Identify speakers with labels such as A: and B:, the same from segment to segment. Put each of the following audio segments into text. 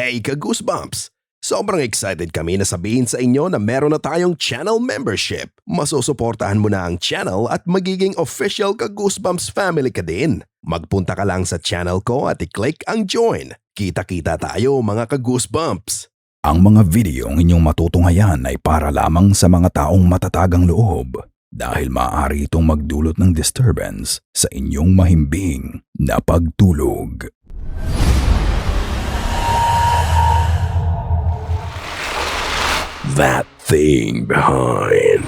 A: Hey ka-goosebumps! Sobrang excited kami na sabihin sa inyo na meron na tayong channel membership. Masusuportahan mo na ang channel at magiging official ka-goosebumps family ka din. Magpunta ka lang sa channel ko at i-click ang join. Kita-kita tayo mga ka-goosebumps!
B: Ang mga videong inyong matutunghayan ay para lamang sa mga taong matatagang loob dahil maaari itong magdulot ng disturbance sa inyong mahimbing na pagtulog.
A: That thing behind.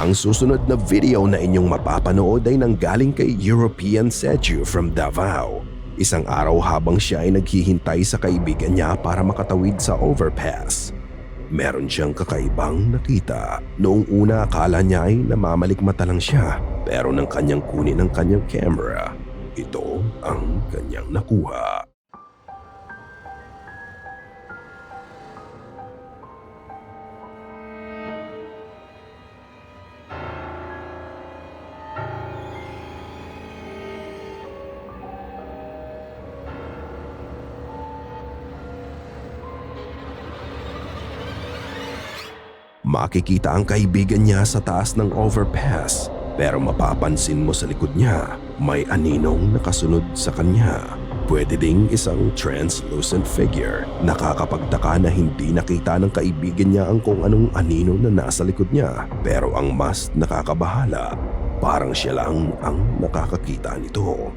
A: Ang susunod na video na inyong mapapanood ay nanggaling kay European Seju from Davao. Isang araw habang siya ay naghihintay sa kaibigan niya para makatawid sa overpass. Meron siyang kakaibang nakita. Noong una akala niya ay namamalikmata lang siya. Pero nang kanyang kunin ang kanyang camera, ito ang kanyang nakuha. Makikita ang kaibigan niya sa taas ng overpass pero mapapansin mo sa likod niya may aninong nakasunod sa kanya. Pwede ding isang translucent figure. Nakakapagtaka na hindi nakita ng kaibigan niya ang kung anong anino na nasa likod niya. Pero ang mas nakakabahala, parang siya lang ang nakakakita nito.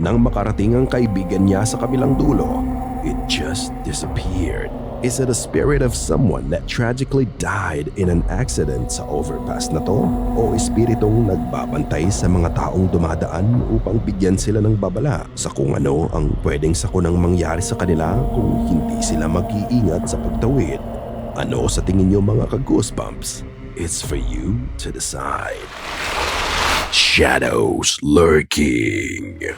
A: Nang makarating ang kaibigan niya sa kabilang dulo, it just disappeared. Is it a spirit of someone that tragically died in an accident sa overpass na to? O espiritong nagbabantay sa mga taong dumadaan upang bigyan sila ng babala sa kung ano ang pwedeng sakunang mangyari sa kanila kung hindi sila mag-iingat sa pagtawid? Ano sa tingin niyo mga ka-goosebumps? It's for you to decide. Shadows lurking.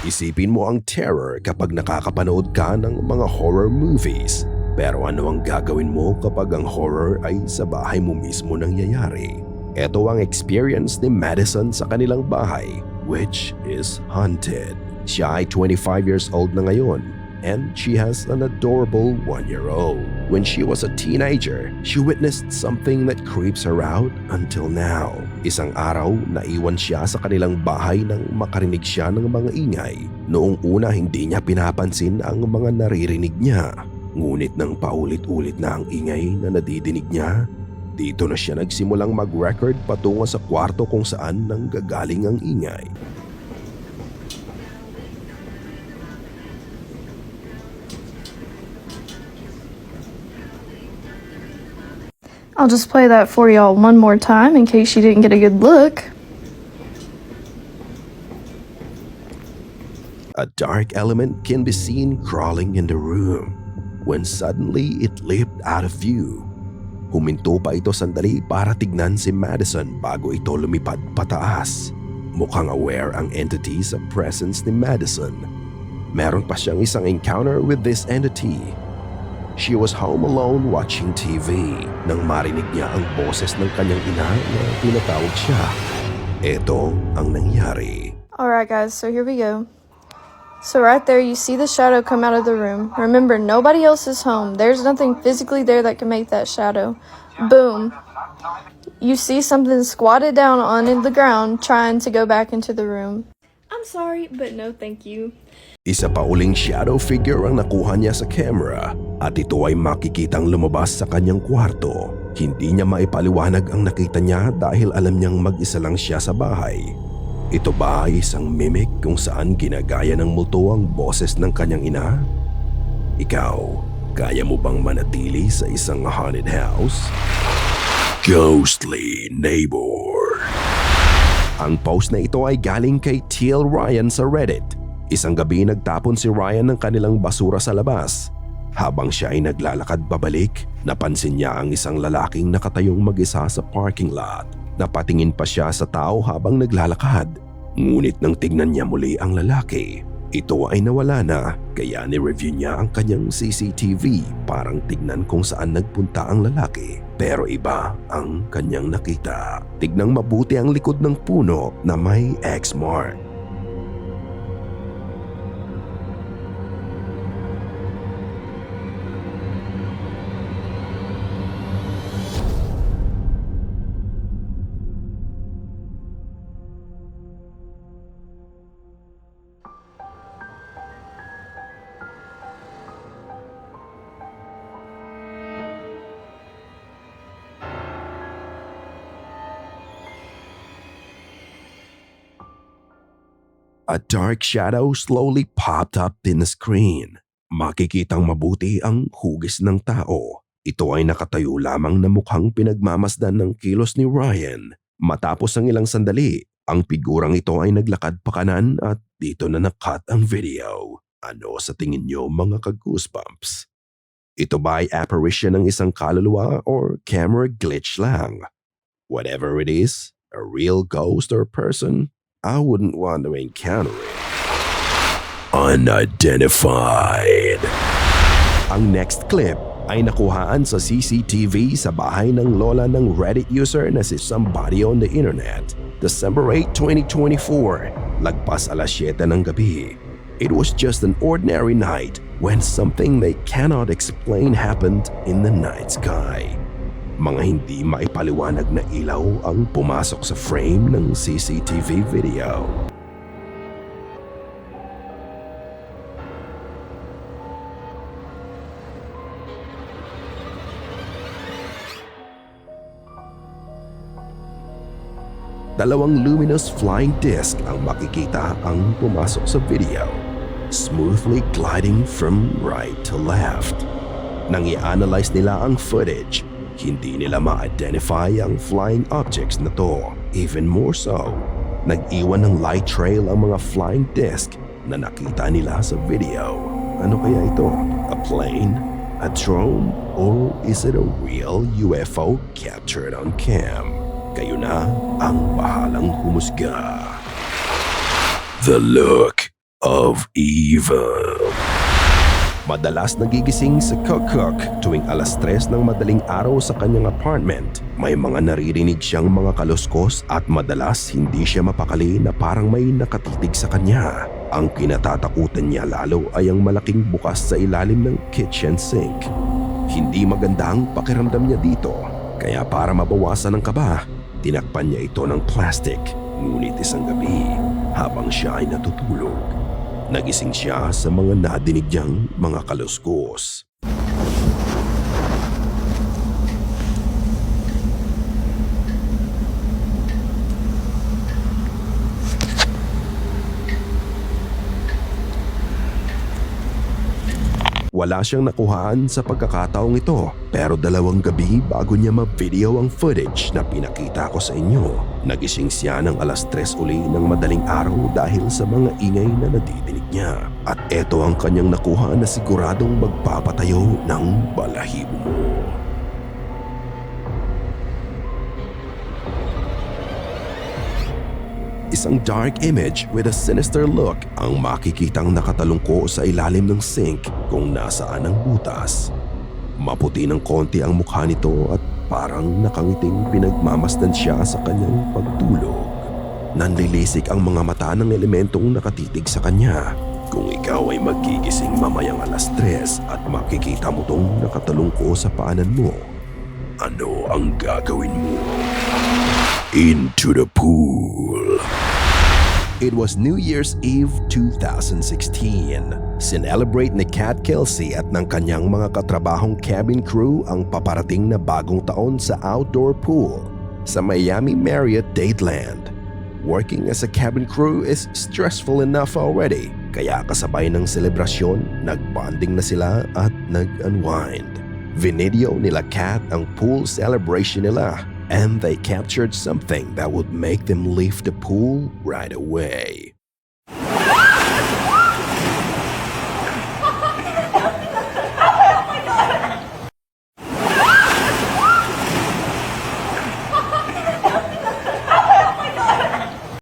A: Isipin mo ang terror kapag nakakapanood ka ng mga horror movies. Pero ano ang gagawin mo kapag ang horror ay sa bahay mo mismo nangyayari? Ito ang experience ni Madison sa kanilang bahay, which is haunted. Siya ay 25 years old na ngayon and she has an adorable one-year-old. When she was a teenager, she witnessed something that creeps her out until now. Isang araw, naiwan siya sa kanilang bahay nang makarinig siya ng mga ingay. Noong una, hindi niya pinapansin ang mga naririnig niya. Ngunit nang paulit-ulit na ang ingay na nadidinig niya, dito na siya nagsimulang mag-record patungo sa kwarto kung saan nang gagaling ang ingay.
C: I'll just play that for y'all one more time in case you didn't get a good look.
A: A dark element can be seen crawling in the room when suddenly it leaped out of view. Huminto pa ito sandali para tignan si Madison bago ito lumipad pataas. Mukhang aware ang entity sa presence ni Madison. Meron pa siyang isang encounter with this entity. She was home alone watching TV nang marinig niya ang boses ng kanyang ina na tinatawag siya. Ito ang nangyari.
C: Alright, guys, so here we go. So, right there, you see the shadow come out of the room. Remember, nobody else is home. There's nothing physically there that can make that shadow. Boom. You see something squatted down on the ground trying to go back into the room. I'm sorry, but no thank you.
A: Isa pa uling shadow figure ang nakuha niya sa camera at ito ay makikitang lumabas sa kanyang kwarto. Hindi niya maipaliwanag ang nakita niya dahil alam niyang mag-isa lang siya sa bahay. Ito ba ay isang mimic kung saan ginagaya ng multo ang boses ng kanyang ina? Ikaw, kaya mo bang manatili sa isang haunted house? Ghostly Neighbor Ang post na ito ay galing kay TL Ryan sa Reddit. Isang gabi nagtapon si Ryan ng kanilang basura sa labas. Habang siya ay naglalakad pabalik, napansin niya ang isang lalaking nakatayong mag-isa sa parking lot. Napatingin pa siya sa tao habang naglalakad. Ngunit nang tignan niya muli ang lalaki, ito ay nawala na kaya ni-review niya ang kanyang CCTV parang tignan kung saan nagpunta ang lalaki. Pero iba ang kanyang nakita. Tignang mabuti ang likod ng puno na may X mark. A dark shadow slowly popped up in the screen. Makikitang mabuti ang hugis ng tao. Ito ay nakatayo lamang na mukhang pinagmamasdan ng kilos ni Ryan. Matapos ang ilang sandali, ang figurang ito ay naglakad pa kanan at dito na nakat ang video. Ano sa tingin nyo mga ka-goosebumps? Ito ba ay apparition ng isang kaluluwa or camera glitch lang? Whatever it is, a real ghost or person, I wouldn't want to encounter it. Unidentified. Ang next clip ay nakuhaan sa CCTV sa bahay ng lola ng Reddit user na si Somebody on the Internet. December 8, 2024, lagpas alas 7 ng gabi. It was just an ordinary night when something they cannot explain happened in the night sky. Mga hindi maipaliwanag na ilaw ang pumasok sa frame ng CCTV video. Dalawang luminous flying disc ang makikita ang pumasok sa video, smoothly gliding from right to left. Nang i-analyze nila ang footage, hindi nila ma-identify ang flying objects na to. Even more so, nag-iwan ng light trail ang mga flying disc na nakita nila sa video. Ano kaya ito? A plane? A drone? Or is it a real UFO captured on cam? Kayo na ang bahalang humusga. The look of evil. Madalas nagigising si Cook tuwing alas tres ng madaling araw sa kanyang apartment. May mga naririnig siyang mga kaluskos at madalas hindi siya mapakali na parang may nakatitig sa kanya. Ang kinatatakutan niya lalo ay ang malaking bukas sa ilalim ng kitchen sink. Hindi maganda ang pakiramdam niya dito, kaya para mabawasan ang kaba, tinakpan niya ito ng plastic. Ngunit isang gabi, habang siya ay natutulog, nagising siya sa mga nadinig niyang mga kaluskos. Wala siyang nakuhaan sa pagkakataong ito pero dalawang gabi bago niya ma-video ang footage na pinakita ko sa inyo. Nagising siya ng alas tres uli ng madaling araw dahil sa mga ingay na nadidinig niya. At eto ang kanyang nakuha na siguradong magpapatayo ng balahibo Isang dark image with a sinister look ang makikitang nakatalungko sa ilalim ng sink kung nasaan ang butas. Maputi ng konti ang mukha nito at parang nakangiting pinagmamasdan siya sa kanyang pagtulog. Nanlilisik ang mga mata ng elementong nakatitig sa kanya. Kung ikaw ay magigising mamayang alas tres at makikita mo tong nakatalungko sa paanan mo, ano ang gagawin mo? Into the pool. It was New Year's Eve 2016. Sinelebrate ni Kat Kelsey at ng kanyang mga katrabahong cabin crew ang paparating na bagong taon sa outdoor pool sa Miami Marriott Dateland. Working as a cabin crew is stressful enough already, kaya kasabay ng selebrasyon, nagbonding na sila at nag-unwind. Video nila Kat ang pool celebration nila and they captured something that would make them leave the pool right away.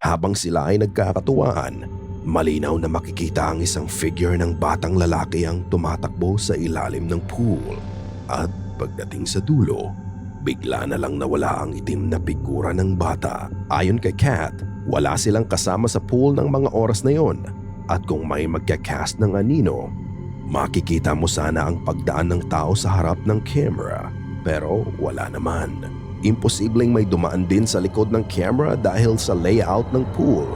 A: Habang sila ay nagkakatuwaan, malinaw na makikita ang isang figure ng batang lalaki ang tumatakbo sa ilalim ng pool. At pagdating sa dulo, bigla na lang nawala ang itim na figura ng bata. Ayon kay Kat, wala silang kasama sa pool ng mga oras na yon. At kung may magkakast ng anino, makikita mo sana ang pagdaan ng tao sa harap ng camera. Pero wala naman. Imposibleng may dumaan din sa likod ng camera dahil sa layout ng pool.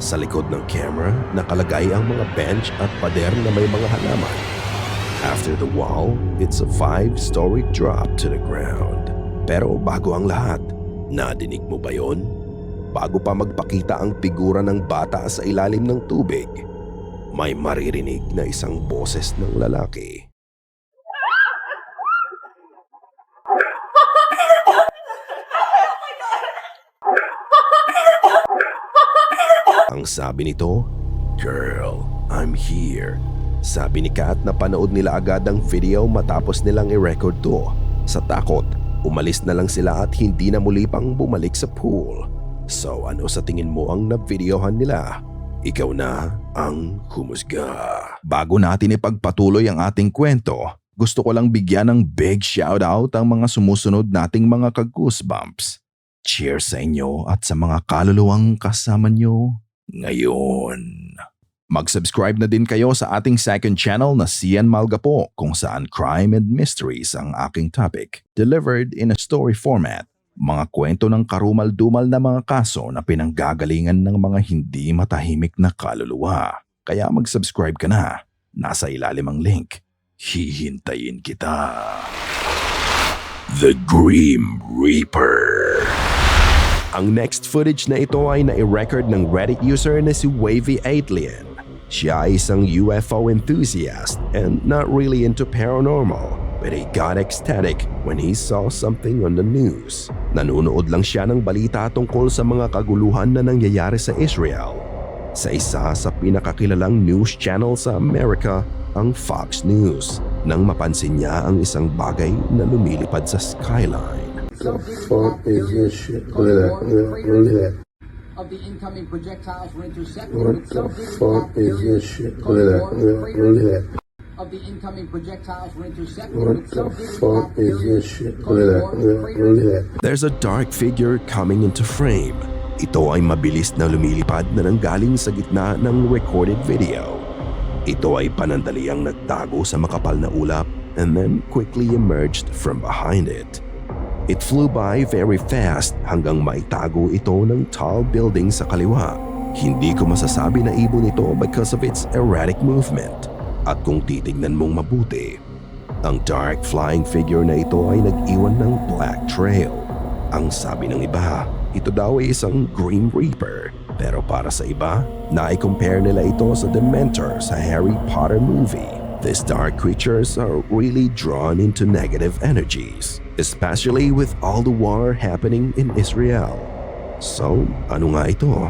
A: Sa likod ng camera, nakalagay ang mga bench at pader na may mga halaman. After the wall, it's a five-story drop to the ground. Pero bago ang lahat, nadinig mo ba yon? bago pa magpakita ang figura ng bata sa ilalim ng tubig, may maririnig na isang boses ng lalaki. Ang sabi nito, Girl, I'm here. Sabi ni Kat na panood nila agad ang video matapos nilang i-record to. Sa takot, umalis na lang sila at hindi na muli pang bumalik sa pool. So ano sa tingin mo ang na-videohan nila? Ikaw na ang humusga.
B: Bago natin ipagpatuloy ang ating kwento, gusto ko lang bigyan ng big shoutout ang mga sumusunod nating mga ka-goosebumps. Cheers sa inyo at sa mga kaluluwang kasama nyo ngayon. Mag-subscribe na din kayo sa ating second channel na Sian Malgapo kung saan crime and mysteries ang aking topic delivered in a story format. Mga kwento ng karumal-dumal na mga kaso na pinanggagalingan ng mga hindi matahimik na kaluluwa. Kaya mag-subscribe ka na. Nasa ilalim ang link. Hihintayin kita.
A: The Grim Reaper. Ang next footage na ito ay nai-record ng Reddit user na si Wavy Aitlian. Siya ay isang UFO enthusiast and not really into paranormal but he got ecstatic when he saw something on the news. Nanunood lang siya ng balita tungkol sa mga kaguluhan na nangyayari sa Israel. Sa isa sa pinakakilalang news channel sa Amerika, ang Fox News, nang mapansin niya ang isang bagay na lumilipad sa skyline.
D: the fuck is this shit? Look at that. Look at, that.
E: Of the incoming projectiles were intercepted
D: What the fuck is this shit? Look at that. Look at, look at that.
E: of the incoming projectiles were intercepted
D: What
E: with
D: the fuck is this shit? Look at that. Look at, look at that.
A: There's a dark figure coming into frame. Ito ay mabilis na lumilipad na nanggaling sa gitna ng recorded video. Ito ay panandaliang nagtago sa makapal na ulap and then quickly emerged from behind it. It flew by very fast hanggang maitago ito ng tall building sa kaliwa. Hindi ko masasabi na ibon ito because of its erratic movement. At kung titignan mong mabuti, ang dark flying figure na ito ay nag-iwan ng black trail. Ang sabi ng iba, ito daw ay isang Green Reaper. Pero para sa iba, na-compare nila ito sa Dementor sa Harry Potter movie. These dark creatures are really drawn into negative energies, especially with all the war happening in Israel. So, ano nga ito?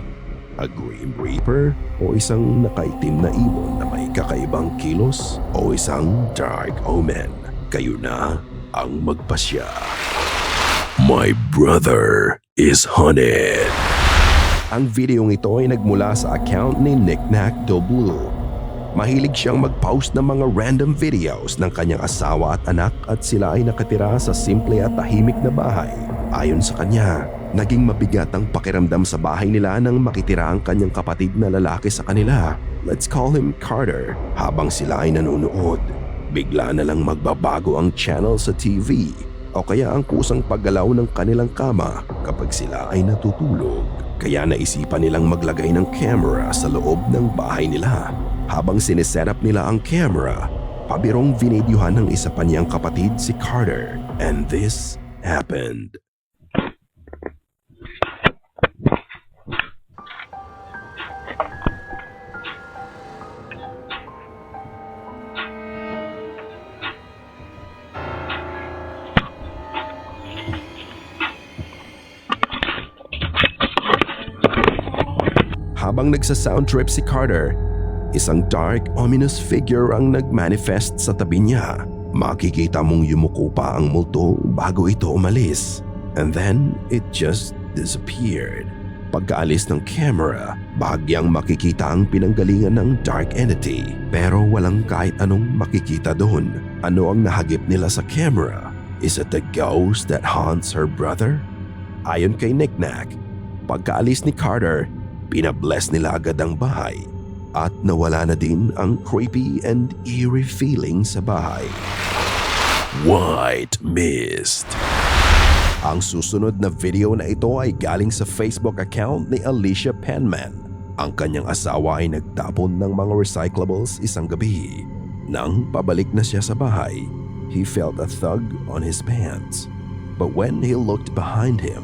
A: A Green Reaper o isang nakaitim na ibon na may kakaibang kilos o isang Dark Omen? Kayo na ang magpasya. My brother is hunted. Ang videong ito ay nagmula sa account ni Knickknack the Blue. Mahilig siyang mag-post ng mga random videos ng kanyang asawa at anak at sila ay nakatira sa simple at tahimik na bahay. Ayon sa kanya, naging mabigat ang pakiramdam sa bahay nila nang makitira ang kanyang kapatid na lalaki sa kanila. Let's call him Carter. Habang sila ay nanonood, bigla na lang magbabago ang channel sa TV o kaya ang kusang paggalaw ng kanilang kama kapag sila ay natutulog. Kaya naisipan nilang maglagay ng camera sa loob ng bahay nila. Habang sineset up nila ang camera, pabirong vinidyohan ng isa pa niyang kapatid si Carter. And this happened. Habang nagsa-sound trip si Carter, isang dark, ominous figure ang nagmanifest sa tabi niya. Makikita mong yumuko pa ang multo bago ito umalis. And then, it just disappeared. Pagkaalis ng camera, bahagyang makikita ang pinanggalingan ng dark entity. Pero walang kahit anong makikita doon. Ano ang nahagip nila sa camera? Is it the ghost that haunts her brother? Ayon kay Knickknack, pagkaalis ni Carter, Pinabless nila agad ang bahay at nawala na din ang creepy and eerie feeling sa bahay. White Mist Ang susunod na video na ito ay galing sa Facebook account ni Alicia Penman. Ang kanyang asawa ay nagtapon ng mga recyclables isang gabi. Nang pabalik na siya sa bahay, he felt a thug on his pants. But when he looked behind him,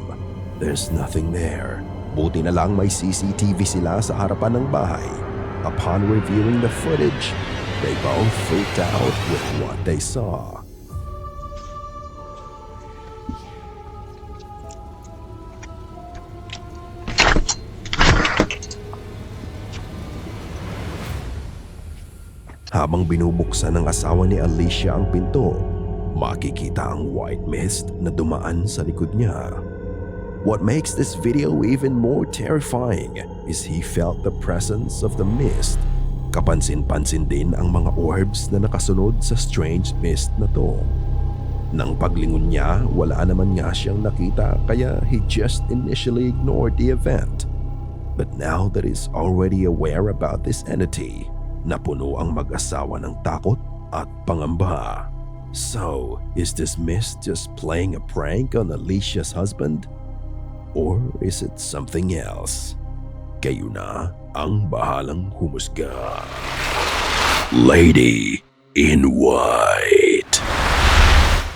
A: there's nothing there. Buti na lang may CCTV sila sa harapan ng bahay. Upon reviewing the footage, they both freaked out with what they saw. Habang binubuksan ng asawa ni Alicia ang pinto, makikita ang white mist na dumaan sa likod niya. What makes this video even more terrifying is he felt the presence of the mist. Kapansin-pansin din ang mga orbs na nakasunod sa strange mist na to. Nang paglingon niya, wala naman nga siyang nakita kaya he just initially ignored the event. But now that he's already aware about this entity, napuno ang mag-asawa ng takot at pangamba. So, is this mist just playing a prank on Alicia's husband? Or is it something else? Kayo na ang bahalang humusga. Lady in White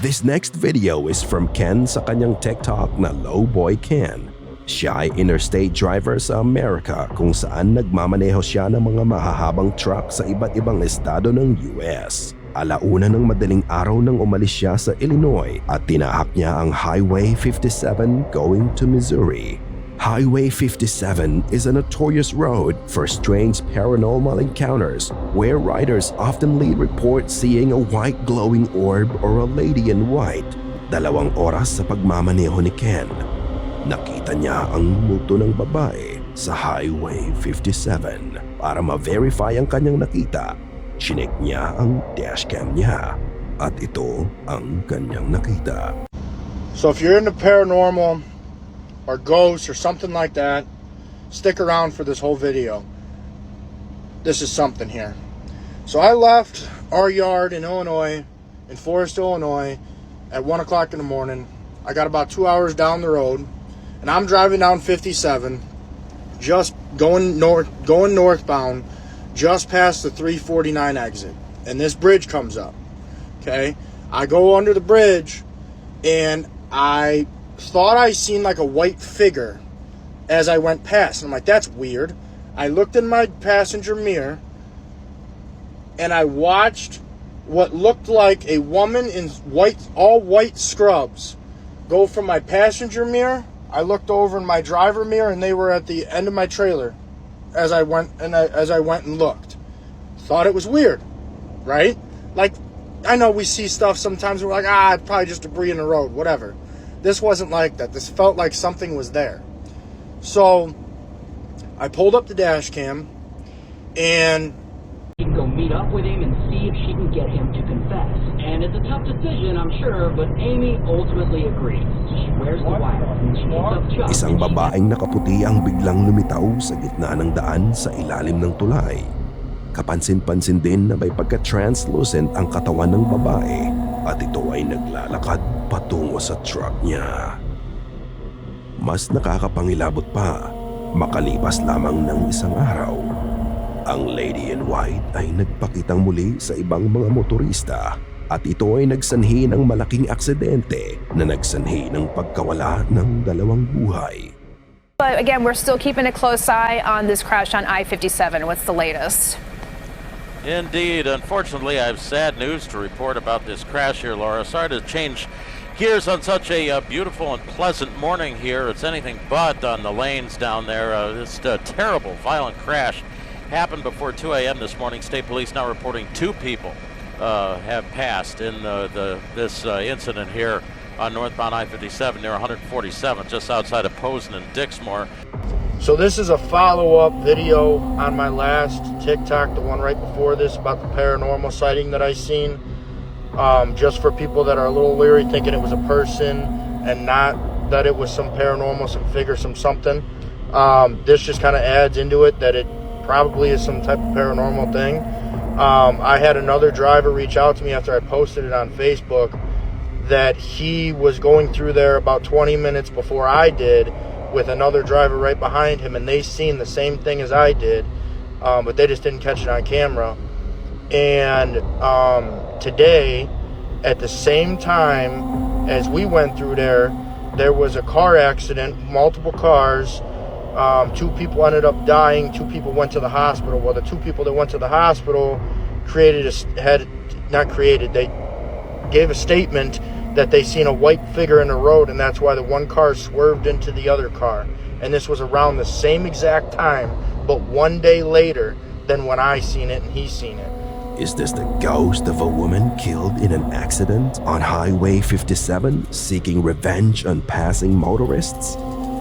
A: This next video is from Ken sa kanyang TikTok na Lowboy Ken. Siya ay interstate driver sa Amerika kung saan nagmamaneho siya ng mga mahahabang truck sa iba't ibang estado ng US. Alauna ng madaling araw nang umalis siya sa Illinois at tinahak niya ang Highway 57 going to Missouri. Highway 57 is a notorious road for strange paranormal encounters where riders oftenly report seeing a white glowing orb or a lady in white. Dalawang oras sa pagmamaneho ni Ken, nakita niya ang multo ng babae sa Highway 57. Para ma-verify ang kanyang nakita, chinek niya ang dashcam niya at ito ang kanyang nakita.
F: So if you're into paranormal or ghosts or something like that, stick around for this whole video. This is something here. So I left our yard in Illinois, in Forest, Illinois, at one o'clock in the morning. I got about two hours down the road, and I'm driving down 57, just going north, going northbound, just past the 349 exit, and this bridge comes up. Okay, I go under the bridge, and I thought I seen like a white figure as I went past. And I'm like, that's weird. I looked in my passenger mirror and I watched what looked like a woman in white, all white scrubs go from my passenger mirror. I looked over in my driver mirror and they were at the end of my trailer as I went and I, as I went and looked. Thought it was weird, right? Like I know we see stuff sometimes we're like, ah, it's probably just debris in the road, whatever. This wasn't like that. This felt like something was there. So I pulled up the dash cam and
G: She can go meet up with him and see if she can get him to confess. And it's a tough decision, I'm sure, but Amy ultimately agrees.
A: Isang babaeng nakaputi ang biglang lumitaw sa gitna ng daan sa ilalim ng tulay. Kapansin-pansin din na may pagka-translucent ang katawan ng babae at ito ay naglalakad patungo sa truck niya. Mas nakakapangilabot pa, makalipas lamang ng isang araw, ang Lady in White ay nagpakitang muli sa ibang mga motorista at ito ay nagsanhi ng malaking aksidente na nagsanhi ng pagkawala ng dalawang buhay.
H: But again, we're still keeping a close eye on this crash on I 57. What's the latest?
I: Indeed. Unfortunately, I have sad news to report about this crash here, Laura. Sorry to change gears on such a uh, beautiful and pleasant morning here. It's anything but on the lanes down there. Uh, this uh, terrible, violent crash happened before 2 a.m. this morning. State police now reporting two people uh, have passed in the, the this uh, incident here on northbound I-57 near 147, just outside of Posen and Dixmoor.
F: so this is a follow-up video on my last TikTok, the one right before this about the paranormal sighting that I seen. Um, just for people that are a little leery, thinking it was a person and not that it was some paranormal, some figure, some something. Um, this just kind of adds into it that it probably is some type of paranormal thing. Um, I had another driver reach out to me after I posted it on Facebook that he was going through there about 20 minutes before I did with another driver right behind him, and they seen the same thing as I did, um, but they just didn't catch it on camera. And um, today, at the same time as we went through there, there was a car accident, multiple cars, Um, two people ended up dying. Two people went to the hospital. Well, the two people that went to the hospital created a had not created. They gave a statement that they seen a white figure in the road, and that's why the one car swerved into the other car. And this was around the same exact time, but one day later than when I seen it and he seen it.
J: Is this the ghost of a woman killed in an accident on Highway 57 seeking revenge on passing motorists?